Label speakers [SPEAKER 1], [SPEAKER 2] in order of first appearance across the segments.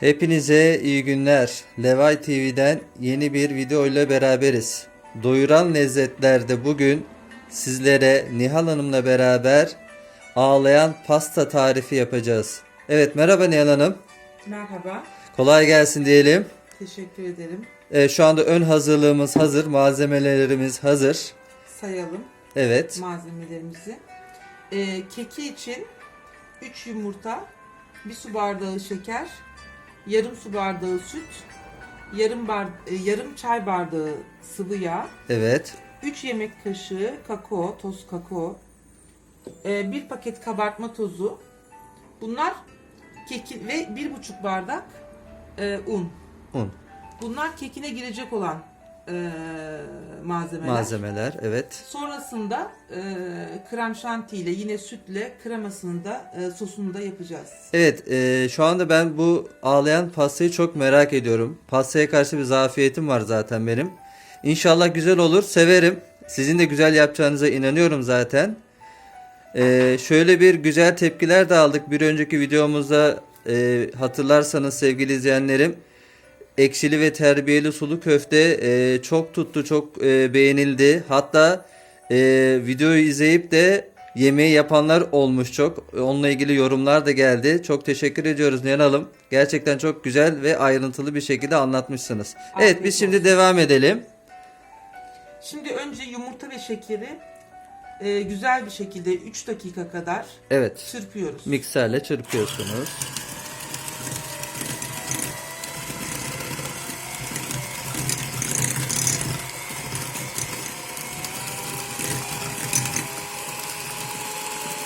[SPEAKER 1] Hepinize iyi günler. Levay TV'den yeni bir video ile beraberiz. Doyuran lezzetlerde bugün sizlere Nihal Hanım'la beraber ağlayan pasta tarifi yapacağız. Evet merhaba Nihal Hanım.
[SPEAKER 2] Merhaba,
[SPEAKER 1] Kolay gelsin diyelim.
[SPEAKER 2] teşekkür ederim.
[SPEAKER 1] Ee, şu anda ön hazırlığımız hazır. Malzemelerimiz hazır.
[SPEAKER 2] Sayalım
[SPEAKER 1] Evet.
[SPEAKER 2] malzemelerimizi. Ee, keki için 3 yumurta, 1 su bardağı şeker, yarım su bardağı süt, yarım bar e, yarım çay bardağı sıvı yağ,
[SPEAKER 1] Evet.
[SPEAKER 2] 3 yemek kaşığı kakao, toz kakao, 1 paket kabartma tozu. Bunlar keki ve 1,5 bardak e, un.
[SPEAKER 1] Un.
[SPEAKER 2] Bunlar kekine girecek olan e, malzemeler.
[SPEAKER 1] Malzemeler. Evet.
[SPEAKER 2] Sonrasında e, krem şanti ile yine sütle kremasını da e, sosunu da yapacağız.
[SPEAKER 1] Evet, e, şu anda ben bu ağlayan pastayı çok merak ediyorum. Pastaya karşı bir zafiyetim var zaten benim. İnşallah güzel olur, severim. Sizin de güzel yapacağınıza inanıyorum zaten. E, şöyle bir güzel tepkiler de aldık. Bir önceki videomuzda e, hatırlarsanız sevgili izleyenlerim, ekşili ve terbiyeli sulu köfte e, çok tuttu, çok e, beğenildi. Hatta e, videoyu izleyip de yemeği yapanlar olmuş çok. Onunla ilgili yorumlar da geldi. Çok teşekkür ediyoruz Nihal Hanım. Gerçekten çok güzel ve ayrıntılı bir şekilde anlatmışsınız. evet
[SPEAKER 2] Afiyet
[SPEAKER 1] biz şimdi
[SPEAKER 2] olsun.
[SPEAKER 1] devam edelim.
[SPEAKER 2] Şimdi önce yumurta ve şekeri e, güzel bir şekilde 3 dakika kadar
[SPEAKER 1] Evet.
[SPEAKER 2] çırpıyoruz.
[SPEAKER 1] Mikserle çırpıyorsunuz.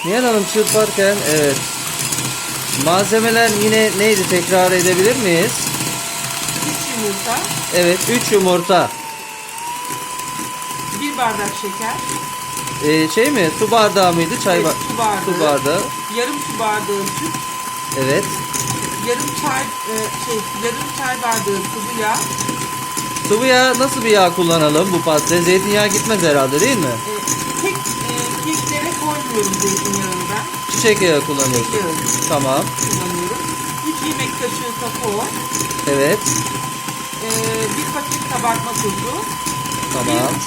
[SPEAKER 1] Nihal Hanım çırparken evet. Malzemeler yine neydi tekrar edebilir miyiz?
[SPEAKER 2] 3 yumurta,
[SPEAKER 1] Evet 3 yumurta.
[SPEAKER 2] 1 bardak şeker,
[SPEAKER 1] Ee, şey mi su bardağı mıydı çay
[SPEAKER 2] Evet,
[SPEAKER 1] ba-
[SPEAKER 2] su bardağı.
[SPEAKER 1] Su bardağı.
[SPEAKER 2] yarım su bardağı süt,
[SPEAKER 1] Evet.
[SPEAKER 2] yarım çay e, şey yarım çay bardağı sıvı yağ,
[SPEAKER 1] Sıvı yağ nasıl bir yağ kullanalım bu pastaya? Zeytinyağı gitmez herhalde değil mi?
[SPEAKER 2] e, tek e, koymuyorum zeytinyağını ben.
[SPEAKER 1] Çiçek yağı kullanıyorsun.
[SPEAKER 2] Çiçek yağı.
[SPEAKER 1] Tamam.
[SPEAKER 2] kullanıyorum. 3 yemek kaşığı kakao,
[SPEAKER 1] Evet.
[SPEAKER 2] e, bir paket kabartma tozu,
[SPEAKER 1] Tamam.
[SPEAKER 2] bir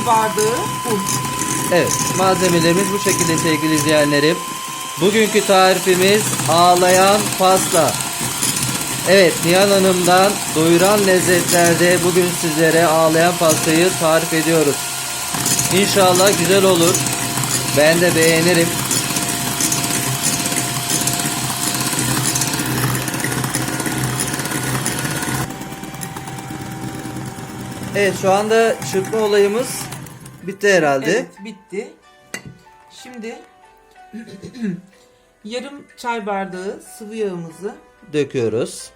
[SPEAKER 2] su bardağı un.
[SPEAKER 1] Evet. Malzemelerimiz bu şekilde sevgili izleyenlerim. Bugünkü tarifimiz ağlayan pasta. Evet Nihal Hanım'dan doyuran lezzetlerde bugün sizlere ağlayan pastayı tarif ediyoruz. İnşallah güzel olur. Ben de beğenirim. Evet şu anda çırpma olayımız bitti herhalde.
[SPEAKER 2] Evet bitti. Şimdi yarım çay bardağı sıvı yağımızı
[SPEAKER 1] Döküyoruz.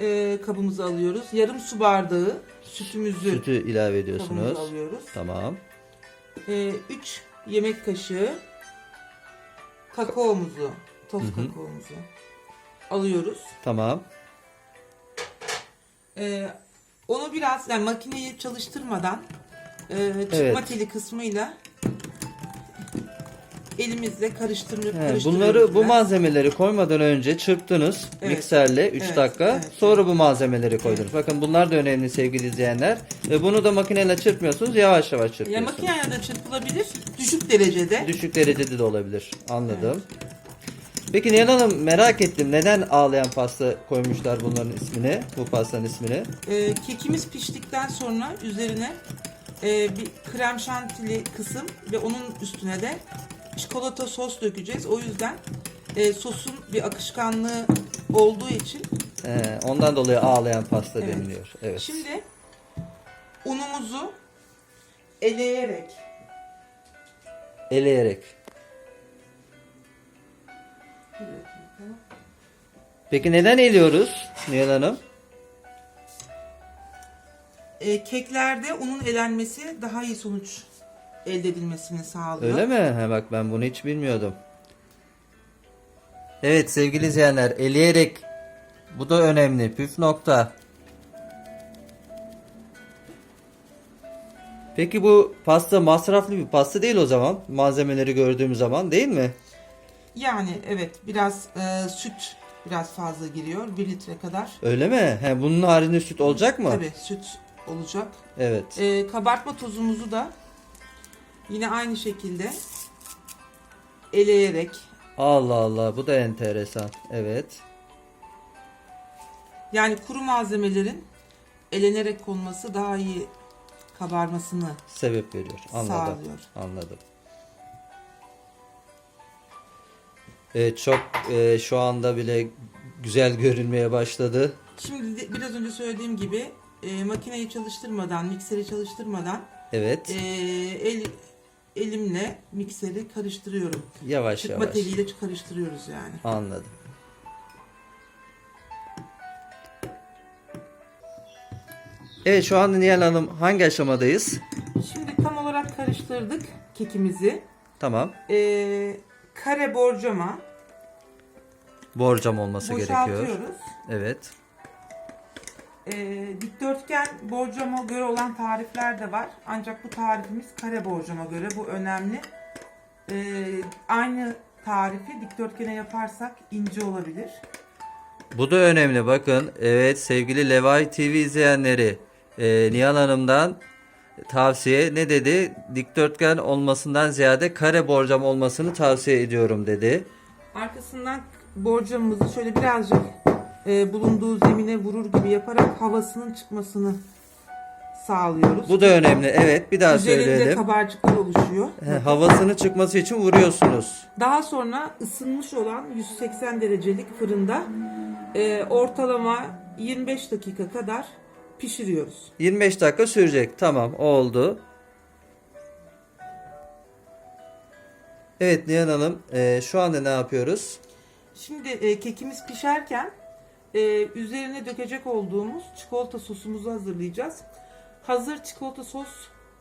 [SPEAKER 2] e, kabımıza alıyoruz. Yarım su bardağı sütümüzü
[SPEAKER 1] Sütü ilave
[SPEAKER 2] kabımıza
[SPEAKER 1] ediyorsunuz.
[SPEAKER 2] alıyoruz.
[SPEAKER 1] Tamam.
[SPEAKER 2] 3 yemek kaşığı kakaomuzu, toz kakaomuzu alıyoruz.
[SPEAKER 1] Tamam.
[SPEAKER 2] E, onu biraz yani makineyi çalıştırmadan e, çıkma
[SPEAKER 1] Evet.
[SPEAKER 2] teli kısmıyla elimizle karıştırıp karıştırıyoruz
[SPEAKER 1] bunları bu malzemeleri koymadan önce çırptınız
[SPEAKER 2] Evet.
[SPEAKER 1] mikserle 3
[SPEAKER 2] Evet,
[SPEAKER 1] dakika.
[SPEAKER 2] evet,
[SPEAKER 1] Sonra bu malzemeleri koydunuz. Bakın bunlar da önemli sevgili izleyenler. Ve bunu da makineyle çırpmıyorsunuz. Yavaş yavaş
[SPEAKER 2] Ya
[SPEAKER 1] çırpıyorsunuz.
[SPEAKER 2] makineyle de çırpılabilir. Düşük derecede.
[SPEAKER 1] Düşük derecede de olabilir. Anladım. Peki Nihal Hanım merak ettim. Neden ağlayan pasta koymuşlar bunların ismini? Bu pastanın ismini.
[SPEAKER 2] Ee, kekimiz piştikten sonra üzerine e, bir krem şantili kısım ve onun üstüne de çikolata sos dökeceğiz. O yüzden e, sosun bir akışkanlığı olduğu için
[SPEAKER 1] He, ondan dolayı ağlayan pasta
[SPEAKER 2] Evet.
[SPEAKER 1] deniliyor. Evet.
[SPEAKER 2] şimdi unumuzu eleyerek
[SPEAKER 1] Eleyerek. Peki neden eliyoruz Nihal Hanım?
[SPEAKER 2] e, keklerde unun elenmesi daha iyi sonuç elde edilmesini sağlıyor.
[SPEAKER 1] Öyle mi? He bak ben bunu hiç bilmiyordum. Evet sevgili izleyenler eleyerek bu da önemli püf nokta. Peki bu pasta masraflı bir pasta değil o zaman malzemeleri gördüğüm zaman değil mi?
[SPEAKER 2] Yani evet biraz e, süt biraz fazla giriyor. 1 litre kadar.
[SPEAKER 1] Öyle mi? He, bunun haricinde süt olacak mı?
[SPEAKER 2] Tabii süt olacak.
[SPEAKER 1] Evet.
[SPEAKER 2] Ee, kabartma tozumuzu da yine aynı şekilde eleyerek
[SPEAKER 1] Allah Allah bu da enteresan. Evet.
[SPEAKER 2] yani kuru malzemelerin elenerek konması daha iyi kabarmasını
[SPEAKER 1] Sebep veriyor. Anladım.
[SPEAKER 2] sağlıyor.
[SPEAKER 1] Anladım. Evet çok e, şu anda bile güzel görünmeye başladı.
[SPEAKER 2] Şimdi de biraz önce söylediğim gibi e, makineyi çalıştırmadan, mikseri çalıştırmadan
[SPEAKER 1] Evet.
[SPEAKER 2] e, el elimle mikseri karıştırıyorum.
[SPEAKER 1] Yavaş
[SPEAKER 2] Çıkma
[SPEAKER 1] yavaş.
[SPEAKER 2] teliyle karıştırıyoruz yani.
[SPEAKER 1] Anladım. Evet şu anda Nihal Hanım hangi aşamadayız?
[SPEAKER 2] Şimdi tam olarak karıştırdık kekimizi.
[SPEAKER 1] Tamam.
[SPEAKER 2] E, kare borcama
[SPEAKER 1] Borcam olması gerekiyor. Evet.
[SPEAKER 2] E, dikdörtgen borcama göre olan tarifler de var. Ancak bu tarifimiz kare borcama göre. Bu önemli. E, aynı tarifi dikdörtgene yaparsak ince olabilir.
[SPEAKER 1] Bu da önemli bakın. Evet sevgili Levay TV izleyenleri e, Nihal Hanım'dan tavsiye ne dedi? Dikdörtgen olmasından ziyade kare borcam olmasını tavsiye ediyorum dedi.
[SPEAKER 2] Arkasından borcamımızı şöyle birazcık e, bulunduğu zemine vurur gibi yaparak havasının çıkmasını sağlıyoruz.
[SPEAKER 1] Bu da önemli. Evet bir daha
[SPEAKER 2] Üzerinde
[SPEAKER 1] söyleyelim.
[SPEAKER 2] kabarcıklar oluşuyor.
[SPEAKER 1] He, havasını çıkması için vuruyorsunuz.
[SPEAKER 2] Daha sonra ısınmış olan 180 derecelik fırında e, ortalama 25 dakika kadar pişiriyoruz.
[SPEAKER 1] 25 dakika sürecek. Tamam oldu. Evet Nihan Hanım e, şu anda ne yapıyoruz?
[SPEAKER 2] Şimdi e, kekimiz pişerken e, üzerine dökecek olduğumuz çikolata sosumuzu hazırlayacağız. Hazır çikolata sos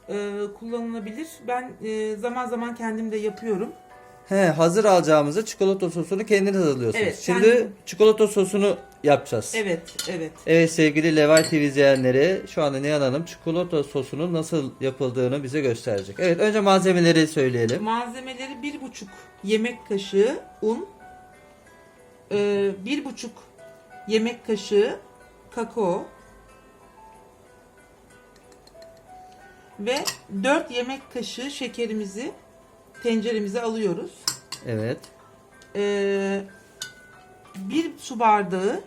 [SPEAKER 2] e, kullanılabilir. Ben e, zaman zaman kendim de yapıyorum.
[SPEAKER 1] He, hazır alacağımızı çikolata sosunu kendiniz hazırlıyorsunuz.
[SPEAKER 2] Evet,
[SPEAKER 1] Şimdi
[SPEAKER 2] kendim.
[SPEAKER 1] çikolata sosunu yapacağız.
[SPEAKER 2] Evet, evet.
[SPEAKER 1] Evet sevgili Levay TV izleyenleri şu anda Nihan Hanım çikolata sosunun nasıl yapıldığını bize gösterecek. Evet önce malzemeleri söyleyelim.
[SPEAKER 2] Malzemeleri bir buçuk yemek kaşığı un, e, bir buçuk yemek kaşığı kakao ve 4 yemek kaşığı şekerimizi tenceremize alıyoruz.
[SPEAKER 1] Evet.
[SPEAKER 2] Ee, bir su bardağı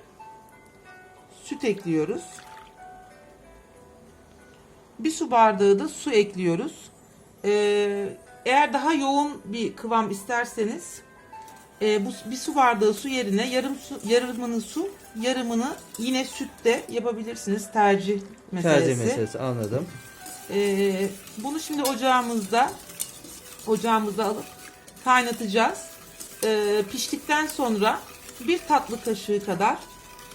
[SPEAKER 2] süt ekliyoruz. Bir su bardağı da su ekliyoruz. Ee, eğer daha yoğun bir kıvam isterseniz e, bu bir su bardağı su yerine yarım su yarımını su yarımını yine sütte yapabilirsiniz tercih meselesi.
[SPEAKER 1] Tercih meselesi anladım.
[SPEAKER 2] Ee, bunu şimdi ocağımızda ocağımıza alıp kaynatacağız. Ee, piştikten sonra bir tatlı kaşığı kadar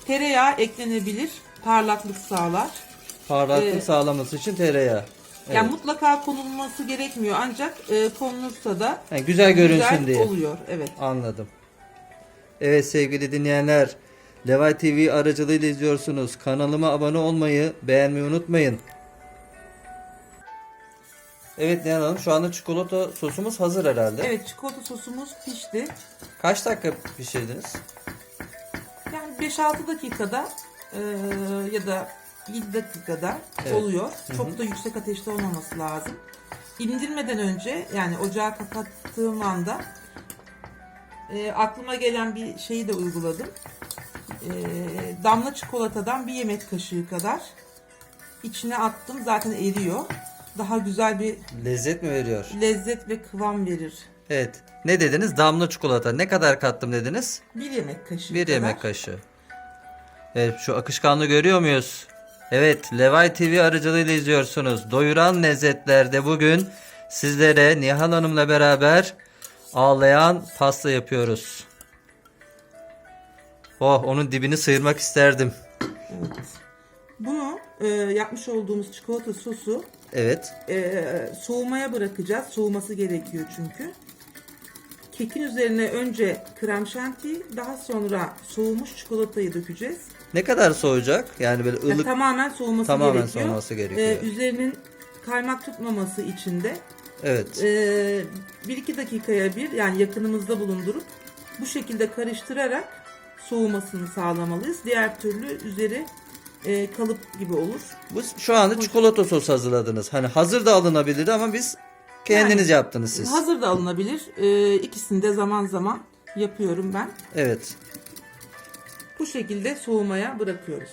[SPEAKER 2] tereyağı eklenebilir. Parlaklık sağlar.
[SPEAKER 1] Parlaklık
[SPEAKER 2] Ee,
[SPEAKER 1] sağlaması için tereyağı. Evet.
[SPEAKER 2] Yani mutlaka konulması gerekmiyor ancak e, konulursa da
[SPEAKER 1] Ha, güzel görünsün
[SPEAKER 2] güzel
[SPEAKER 1] diye.
[SPEAKER 2] oluyor. Evet.
[SPEAKER 1] Anladım. Evet sevgili dinleyenler, Levay TV aracılığıyla izliyorsunuz. Kanalıma abone olmayı, beğenmeyi unutmayın. Evet Nihan Hanım şu anda çikolata sosumuz hazır herhalde.
[SPEAKER 2] Evet çikolata sosumuz pişti.
[SPEAKER 1] Kaç dakika pişirdiniz?
[SPEAKER 2] Yani 5-6 dakikada e, ya da 7 dakikada
[SPEAKER 1] Evet.
[SPEAKER 2] oluyor. Çok da yüksek ateşte olmaması lazım. İndirmeden önce yani ocağı kapattığım anda e, aklıma gelen bir şeyi de uyguladım. E, damla çikolatadan bir yemek kaşığı kadar içine attım. Zaten eriyor. Daha güzel bir
[SPEAKER 1] Lezzet mi veriyor?
[SPEAKER 2] lezzet ve kıvam verir.
[SPEAKER 1] Evet. Ne dediniz? Damla çikolata. Ne kadar kattım dediniz?
[SPEAKER 2] Bir yemek kaşığı
[SPEAKER 1] Bir
[SPEAKER 2] kadar.
[SPEAKER 1] yemek kaşığı. Evet şu akışkanlığı görüyor muyuz? Evet Levay TV aracılığıyla izliyorsunuz. Doyuran lezzetlerde bugün sizlere Nihan Hanım'la beraber ağlayan pasta yapıyoruz. Oh onun dibini sıyırmak isterdim.
[SPEAKER 2] Evet. Bunu e, yapmış olduğumuz çikolata sosu
[SPEAKER 1] Evet.
[SPEAKER 2] e, soğumaya bırakacağız. Soğuması gerekiyor çünkü. Kekin üzerine önce krem şanti, daha sonra soğumuş çikolatayı dökeceğiz.
[SPEAKER 1] Ne kadar soğuyacak? Yani böyle
[SPEAKER 2] Yani
[SPEAKER 1] ılık.
[SPEAKER 2] tamamen soğuması
[SPEAKER 1] Tamamen
[SPEAKER 2] gerekiyor.
[SPEAKER 1] soğuması gerekiyor.
[SPEAKER 2] E, üzerinin kaymak tutmaması için de
[SPEAKER 1] Evet.
[SPEAKER 2] e, 1-2 dakikaya bir yani yakınımızda bulundurup bu şekilde karıştırarak soğumasını sağlamalıyız. Diğer türlü üzeri e, kalıp gibi olur.
[SPEAKER 1] Bu şu anda çikolata sos hazırladınız. Hani hazır da alınabilirdi ama biz kendiniz
[SPEAKER 2] Yani,
[SPEAKER 1] yaptınız siz.
[SPEAKER 2] Hazır da alınabilir. E, ikisini de zaman zaman yapıyorum ben.
[SPEAKER 1] Evet.
[SPEAKER 2] Bu şekilde soğumaya bırakıyoruz.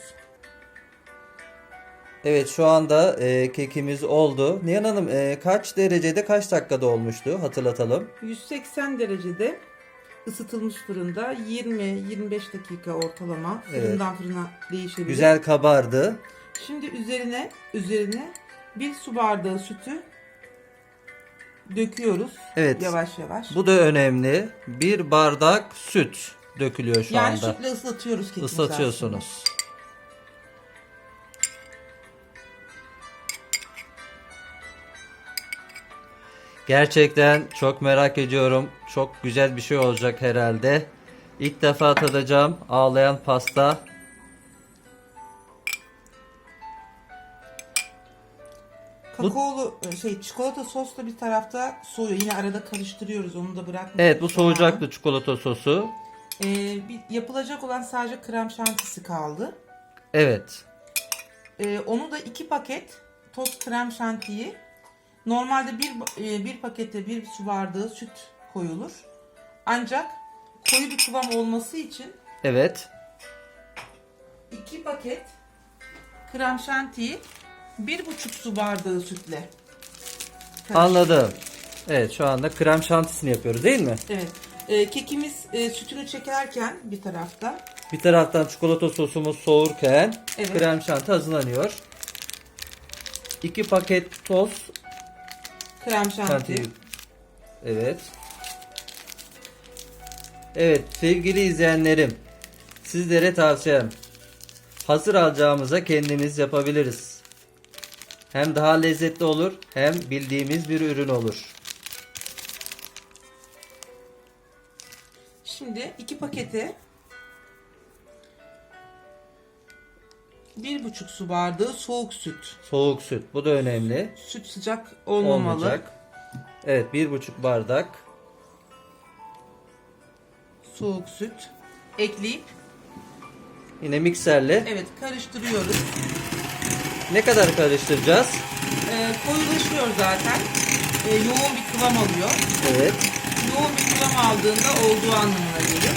[SPEAKER 1] Evet şu anda e, kekimiz oldu. Nihan Hanım e, kaç derecede kaç dakikada olmuştu hatırlatalım.
[SPEAKER 2] 180 derecede ısıtılmış fırında 20-25 dakika ortalama fırından fırına değişebilir.
[SPEAKER 1] Güzel kabardı.
[SPEAKER 2] Şimdi üzerine üzerine bir su bardağı sütü döküyoruz.
[SPEAKER 1] Evet.
[SPEAKER 2] Yavaş yavaş.
[SPEAKER 1] Bu da önemli. Bir bardak süt dökülüyor şu
[SPEAKER 2] yani
[SPEAKER 1] anda.
[SPEAKER 2] sütle ıslatıyoruz kekimizi
[SPEAKER 1] Islatıyorsunuz. Gerçekten çok merak ediyorum. Çok güzel bir şey olacak herhalde. İlk defa tadacağım ağlayan pasta.
[SPEAKER 2] Kakaolu e, şey çikolata sos da bir tarafta soğuyor. Yine arada karıştırıyoruz. Onu da bırakmıyoruz.
[SPEAKER 1] Evet bu soğucaktı çikolata sosu.
[SPEAKER 2] Ee, bir, yapılacak olan sadece krem şantisi kaldı.
[SPEAKER 1] Evet.
[SPEAKER 2] Ee, onu da iki paket toz krem şantiyi normalde bir e, bir pakete bir su bardağı süt koyulur. Ancak koyu bir kıvam olması için
[SPEAKER 1] Evet.
[SPEAKER 2] iki paket krem şantiyi bir buçuk su bardağı sütle karıştır-
[SPEAKER 1] Anladım. Evet şu anda krem şantisini yapıyoruz değil mi?
[SPEAKER 2] Evet. Ee, kekimiz e, sütünü çekerken bir tarafta
[SPEAKER 1] Bir taraftan çikolata sosumuz soğurken
[SPEAKER 2] Evet.
[SPEAKER 1] krem şanti hazırlanıyor. İki paket toz
[SPEAKER 2] krem şanti.
[SPEAKER 1] şanti. Evet. Evet sevgili izleyenlerim. Sizlere tavsiyem. Hazır alacağımıza kendimiz yapabiliriz. Hem daha lezzetli olur hem bildiğimiz bir ürün olur.
[SPEAKER 2] Şimdi iki pakete bir buçuk su bardağı soğuk süt.
[SPEAKER 1] Soğuk süt bu da önemli.
[SPEAKER 2] Süt sıcak olmamalı.
[SPEAKER 1] Olmayacak. Evet bir buçuk bardak.
[SPEAKER 2] Soğuk süt ekleyip
[SPEAKER 1] Yine mikserle
[SPEAKER 2] evet karıştırıyoruz.
[SPEAKER 1] ne kadar karıştıracağız?
[SPEAKER 2] Ee, koyulaşıyor zaten. Ee, yoğun bir kıvam alıyor.
[SPEAKER 1] Evet.
[SPEAKER 2] Yoğun bir kıvam aldığında olduğu anlamına gelir.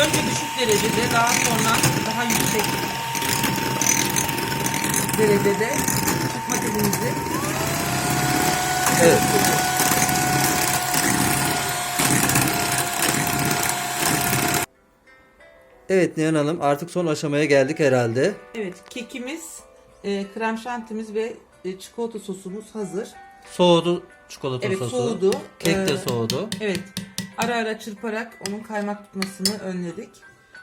[SPEAKER 2] Önce düşük derecede daha sonra daha yüksek derecede tutma telimizi
[SPEAKER 1] Evet. Evet Nihan Hanım artık son aşamaya geldik herhalde.
[SPEAKER 2] Evet kekimiz, e, krem şantimiz ve e, çikolata sosumuz hazır.
[SPEAKER 1] Soğudu çikolata
[SPEAKER 2] Evet,
[SPEAKER 1] sosu.
[SPEAKER 2] soğudu.
[SPEAKER 1] Kek de
[SPEAKER 2] Ee,
[SPEAKER 1] soğudu.
[SPEAKER 2] Evet ara ara çırparak onun kaymak tutmasını önledik.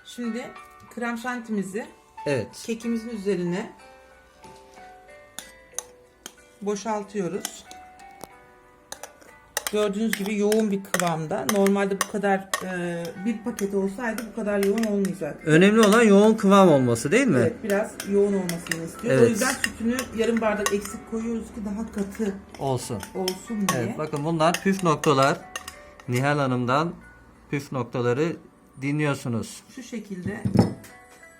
[SPEAKER 2] Şimdi krem şantimizi
[SPEAKER 1] Evet.
[SPEAKER 2] kekimizin üzerine boşaltıyoruz. Gördüğünüz gibi yoğun bir kıvamda. Normalde bu kadar e, bir paket olsaydı bu kadar yoğun olmayacak.
[SPEAKER 1] Önemli olan yoğun kıvam olması değil mi?
[SPEAKER 2] Evet biraz yoğun olmasını istiyor.
[SPEAKER 1] Evet.
[SPEAKER 2] O yüzden sütünü yarım bardak eksik koyuyoruz ki daha katı
[SPEAKER 1] Olsun.
[SPEAKER 2] olsun diye.
[SPEAKER 1] Evet bakın bunlar püf noktalar. Nihal Hanım'dan püf noktaları dinliyorsunuz.
[SPEAKER 2] Şu şekilde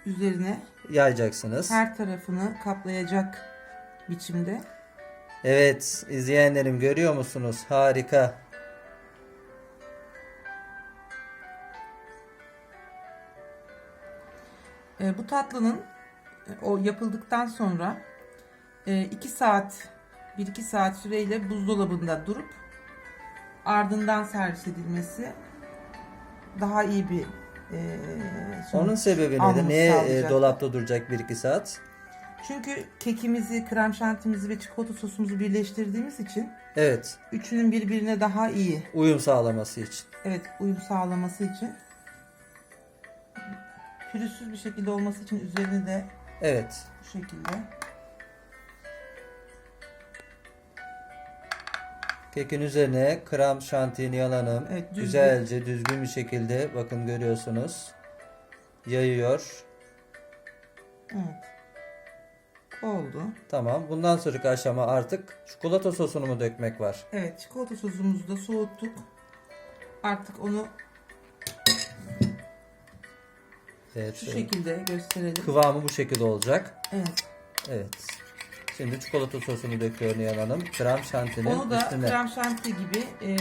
[SPEAKER 2] üzerine
[SPEAKER 1] Yayacaksınız.
[SPEAKER 2] her tarafını kaplayacak biçimde.
[SPEAKER 1] Evet izleyenlerim görüyor musunuz? Harika.
[SPEAKER 2] E, bu tatlının e, o yapıldıktan sonra 2 saat 1-2 saat süreyle buzdolabında durup ardından servis edilmesi daha iyi bir e, sonuç
[SPEAKER 1] Onun sebebi nedir? Niye e, dolapta duracak 1-2 saat?
[SPEAKER 2] Çünkü kekimizi, krem şantimizi ve çikolata sosumuzu birleştirdiğimiz için
[SPEAKER 1] Evet.
[SPEAKER 2] üçünün birbirine daha iyi
[SPEAKER 1] Uyum sağlaması için.
[SPEAKER 2] evet uyum sağlaması için pürüzsüz bir şekilde olması için üzerini de
[SPEAKER 1] Evet.
[SPEAKER 2] bu şekilde
[SPEAKER 1] Kekin üzerine krem şantiyeni yalanım.
[SPEAKER 2] Evet, düzgün.
[SPEAKER 1] Güzelce düzgün bir şekilde bakın görüyorsunuz. Yayıyor.
[SPEAKER 2] evet oldu.
[SPEAKER 1] Tamam. Bundan sonraki aşama artık çikolata sosunu mu dökmek var?
[SPEAKER 2] Evet çikolata sosumuzu da soğuttuk. Artık onu
[SPEAKER 1] Evet.
[SPEAKER 2] şu şekilde gösterelim.
[SPEAKER 1] Kıvamı bu şekilde olacak.
[SPEAKER 2] Evet.
[SPEAKER 1] Evet. Şimdi çikolata sosunu döküyor Nihan Hanım. Krem şantinin
[SPEAKER 2] Onu da
[SPEAKER 1] üstüne.
[SPEAKER 2] krem şanti gibi e,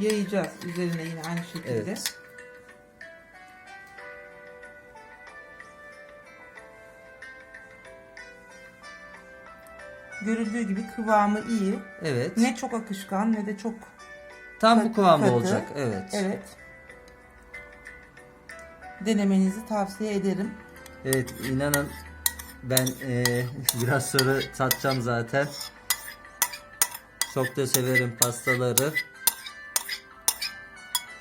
[SPEAKER 2] yayacağız üzerine yine aynı şekilde.
[SPEAKER 1] Evet.
[SPEAKER 2] Görüldüğü gibi kıvamı iyi.
[SPEAKER 1] Evet.
[SPEAKER 2] Ne çok akışkan ne de çok
[SPEAKER 1] Tam bu kıvamda
[SPEAKER 2] katı.
[SPEAKER 1] olacak. Evet.
[SPEAKER 2] evet. Denemenizi tavsiye ederim.
[SPEAKER 1] Evet inanın ben eee, biraz sonra tatacağım zaten. Çok da severim pastaları.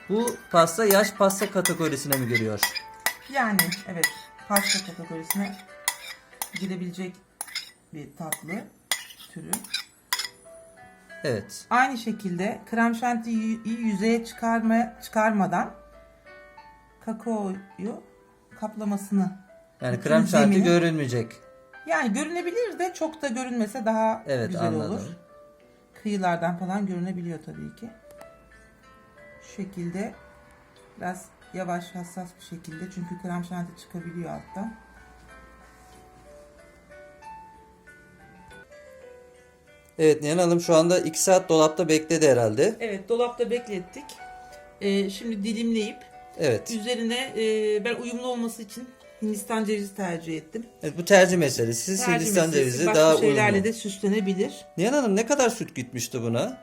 [SPEAKER 1] Bu pasta yaş pasta kategorisine mi giriyor?
[SPEAKER 2] Yani evet pasta kategorisine girebilecek bir tatlı türü.
[SPEAKER 1] Evet.
[SPEAKER 2] Aynı şekilde krem şantiyi yüzeye çıkarma, çıkarmadan kakaoyu kaplamasını
[SPEAKER 1] Yani krem şanti
[SPEAKER 2] zemini-
[SPEAKER 1] görünmeyecek.
[SPEAKER 2] yani görünebilir de çok da görünmese daha
[SPEAKER 1] Evet
[SPEAKER 2] güzel
[SPEAKER 1] anladım.
[SPEAKER 2] olur. Kıyılardan falan görünebiliyor tabii ki. Şu şekilde biraz yavaş hassas bir şekilde çünkü krem şanti çıkabiliyor alttan.
[SPEAKER 1] Evet Nihan Hanım şu anda 2 saat dolapta bekledi herhalde.
[SPEAKER 2] Evet dolapta beklettik. Ee, şimdi dilimleyip
[SPEAKER 1] Evet.
[SPEAKER 2] üzerine e, ben uyumlu olması için Hindistan cevizi tercih ettim.
[SPEAKER 1] evet bu tercih meselesi. Siz
[SPEAKER 2] Tercih
[SPEAKER 1] Hindistan
[SPEAKER 2] meselesi,
[SPEAKER 1] cevizi
[SPEAKER 2] başka
[SPEAKER 1] daha
[SPEAKER 2] şeylerle
[SPEAKER 1] uyumlu.
[SPEAKER 2] de süslenebilir.
[SPEAKER 1] Nihan Hanım ne kadar süt gitmişti buna?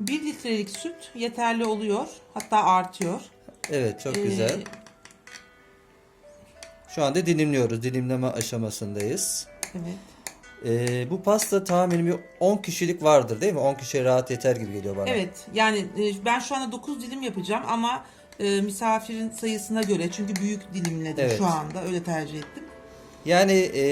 [SPEAKER 2] 1 litrelik süt yeterli oluyor. Hatta artıyor.
[SPEAKER 1] Evet çok
[SPEAKER 2] Ee,
[SPEAKER 1] güzel. Şu anda dilimliyoruz. Dilimleme aşamasındayız.
[SPEAKER 2] Evet.
[SPEAKER 1] Ee, bu pasta tahminim bir 10 kişilik vardır değil mi? 10 kişiye rahat yeter gibi geliyor bana.
[SPEAKER 2] Evet. Yani e, ben şu anda 9 dilim yapacağım ama e, misafirin sayısına göre çünkü büyük dilimledim
[SPEAKER 1] Evet.
[SPEAKER 2] şu anda. Öyle tercih ettim.
[SPEAKER 1] Yani e,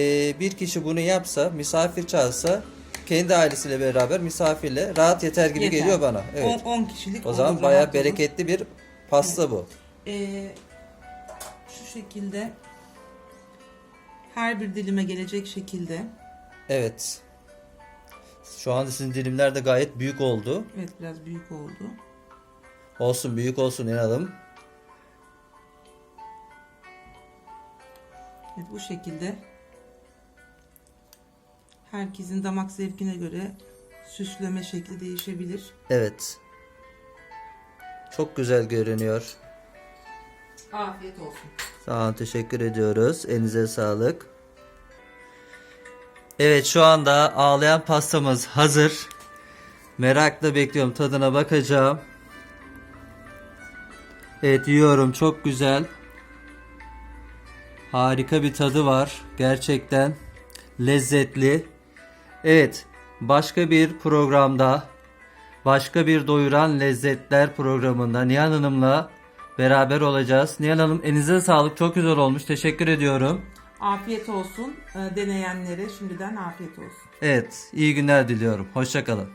[SPEAKER 1] bir kişi bunu yapsa, misafir çağırsa kendi ailesiyle beraber misafirle rahat yeter gibi
[SPEAKER 2] Yeter.
[SPEAKER 1] geliyor bana. Evet.
[SPEAKER 2] 10, 10 kişilik
[SPEAKER 1] o
[SPEAKER 2] olur,
[SPEAKER 1] zaman
[SPEAKER 2] rahat
[SPEAKER 1] bayağı
[SPEAKER 2] olur.
[SPEAKER 1] bereketli bir pasta bu.
[SPEAKER 2] Ee, şu şekilde her bir dilime gelecek şekilde
[SPEAKER 1] Evet. Şu anda sizin dilimler de gayet büyük oldu.
[SPEAKER 2] evet biraz büyük oldu.
[SPEAKER 1] Olsun büyük olsun inanalım.
[SPEAKER 2] Evet bu şekilde herkesin damak zevkine göre süsleme şekli değişebilir.
[SPEAKER 1] Evet. Çok güzel görünüyor.
[SPEAKER 2] Afiyet olsun.
[SPEAKER 1] Sağ olun teşekkür ediyoruz. Elinize sağlık. Evet şu anda ağlayan pastamız hazır. Merakla bekliyorum tadına bakacağım. Evet yiyorum çok güzel. Harika bir tadı var. Gerçekten lezzetli. Evet başka bir programda başka bir doyuran lezzetler programında Nihan Hanım'la beraber olacağız. Nihan Hanım elinize sağlık. Çok güzel olmuş. Teşekkür ediyorum.
[SPEAKER 2] Afiyet olsun. Ee, Deneyenlere şimdiden afiyet olsun.
[SPEAKER 1] Evet, iyi günler diliyorum. Hoşçakalın.